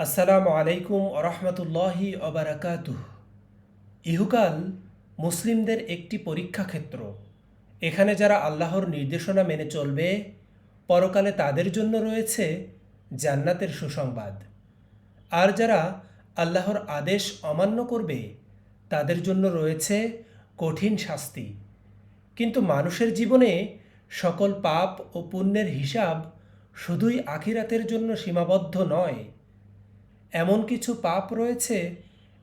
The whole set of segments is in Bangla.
আসসালামু আলাইকুম রহমতুল্লাহি অবরাকাতুহ ইহুকাল মুসলিমদের একটি পরীক্ষা ক্ষেত্র। এখানে যারা আল্লাহর নির্দেশনা মেনে চলবে, পরকালে তাদের জন্য রয়েছে জান্নাতের সুসংবাদ। আর যারা আল্লাহর আদেশ অমান্য করবে, তাদের জন্য রয়েছে কঠিন শাস্তি। কিন্তু মানুষের জীবনে সকল পাপ ও পুণ্যের হিসাব শুধুই আখিরাতের জন্য সীমাবদ্ধ নয় এমন কিছু পাপ রয়েছে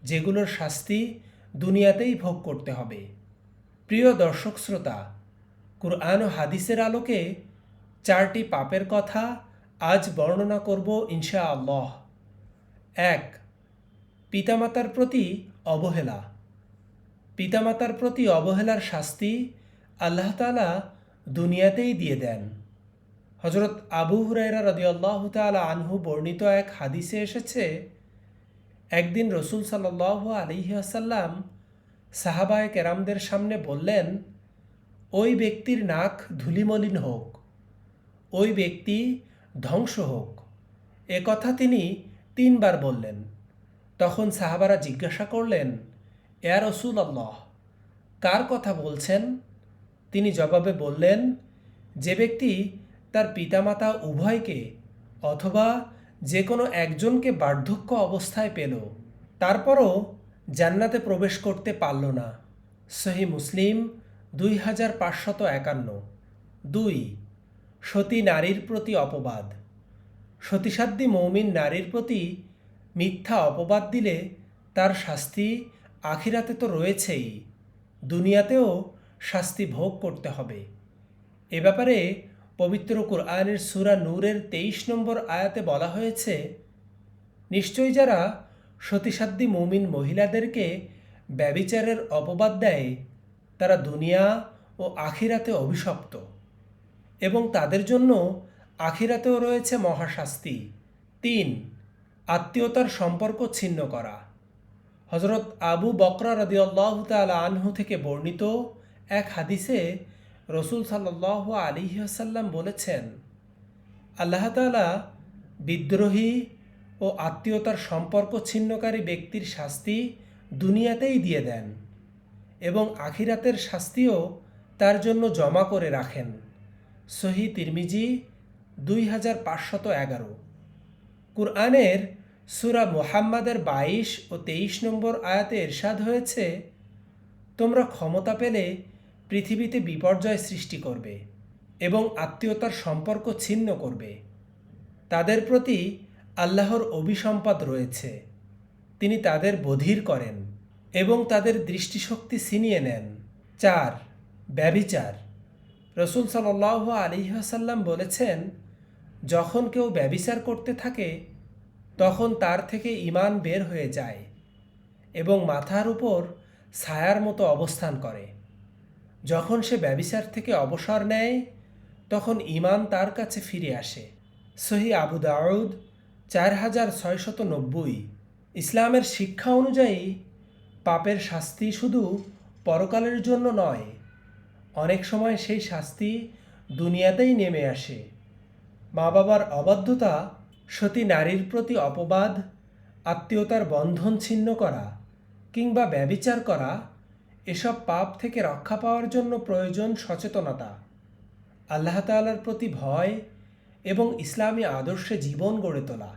যেগুলোর শাস্তি দুনিয়াতেই ভোগ করতে হবে। প্রিয় দর্শক শ্রোতা, কুরআন হাদিসের আলোকে চারটি পাপের কথা আজ বর্ণনা করব ইনশা আল্লাহ এক, পিতামাতার প্রতি অবহেলা। পিতামাতার প্রতি অবহেলার শাস্তি আল্লাহ তালা দুনিয়াতেই দিয়ে দেন। হজরত আবু হুরাইরা রদিয়াল্লাহ তালা আনহু বর্ণিত এক হাদিসে এসেছে, একদিন রসুল সাল্লাহ আলিহি আসাল্লাম সাহাবায় কেরামদের সামনে বললেন, ওই ব্যক্তির নাক ধুলিমলিন হোক, ওই ব্যক্তি ধ্বংস হোক। এ কথা তিনি তিনবার বললেন। তখন সাহাবারা জিজ্ঞাসা করলেন এয়া রসুল আল্লাহ কার কথা বলছেন? তিনি জবাবে বললেন, যে ব্যক্তি তার পিতামাতা উভয়কে অথবা যে কোনো একজনকে বার্ধক্য অবস্থায় পেল, তারপরও জান্নাতে প্রবেশ করতে পারল না। সহি মুসলিম দুই হাজার পাঁচশত একান্ন। দুই। সতী নারীর প্রতি অপবাদ। সতীসাধ্যী মৌমিন নারীর প্রতি মিথ্যা অপবাদ দিলে তার শাস্তি আখিরাতে তো রয়েছেই। দুনিয়াতেও শাস্তি ভোগ করতে হবে। এ ব্যাপারে পবিত্র কুরআনের সুরা নূরের তেইশ নম্বর আয়াতে বলা হয়েছে, নিশ্চয়ই যারা সতীসাধ্যী মৌমিন মহিলাদেরকে ব্যবিচারের অপবাদ দেয়, তারা দুনিয়া ও আখিরাতে অভিশপ্ত এবং তাদের জন্য আখিরাতেও রয়েছে মহাশাস্তি। তিন, আত্মীয়তার সম্পর্ক ছিন্ন করা। হজরত আবু বকরা রদিয়াল্লাহ তাল আনহু থেকে বর্ণিত এক হাদিসে রসুল সাল্লাহ আলিহাসাল্লাম বলেছেন, আল্লাহ তালা বিদ্রোহী ও আত্মীয়তার সম্পর্ক ছিন্নকারী ব্যক্তির শাস্তি দুনিয়াতেই দিয়ে দেন এবং আখিরাতের শাস্তিও তার জন্য জমা করে রাখেন। সহি তিরমিজি দুই হাজার পাঁচশত এগারো। কুরআনের সুরা মোহাম্মদের বাইশ ও তেইশ নম্বর আয়াতে এরশাদ হয়েছে, তোমরা ক্ষমতা পেলে পৃথিবীতে বিপর্যয় সৃষ্টি করবে এবং আত্মীয়তার সম্পর্ক ছিন্ন করবে। তাদের প্রতি আল্লাহর অভিসম্পাদ রয়েছে। তিনি তাদের বধির করেন এবং তাদের দৃষ্টিশক্তি ছিনিয়ে নেন। চার, ব্যবিচার। রসুল সাল আলিহাসাল্লাম বলেছেন, যখন কেউ ব্যবিচার করতে থাকে, তখন তার থেকে ইমান বের হয়ে যায় এবং মাথার উপর ছায়ার মতো অবস্থান করে। যখন সে ব্যবিচার থেকে অবসর নেয়, তখন ইমান তার কাছে ফিরে আসে। সহি আবু দাউদ চার হাজার ছয়শত নব্বই। ইসলামের শিক্ষা অনুযায়ী, পাপের শাস্তি শুধু পরকালের জন্য নয়, অনেক সময় সেই শাস্তি দুনিয়াতেই নেমে আসে। মা বাবার অবাধ্যতা, সতী নারীর প্রতি অপবাদ, আত্মীয়তার বন্ধন ছিন্ন করা, কিংবা ব্যবিচার করা এসব পাপ থেকে রক্ষা পাওয়ার জন্য প্রয়োজন সচেতনতা। আল্লাহ তালার প্রতি ভয় এবং ইসলামী আদর্শে জীবন গড়ে তোলা।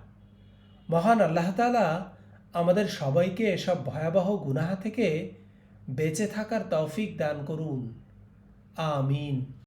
মহান আল্লাহ তালা আমাদের সবাইকে এসব ভয়াবহ গুনাহা থেকে বেঁচে থাকার তৌফিক দান করুন। আমিন।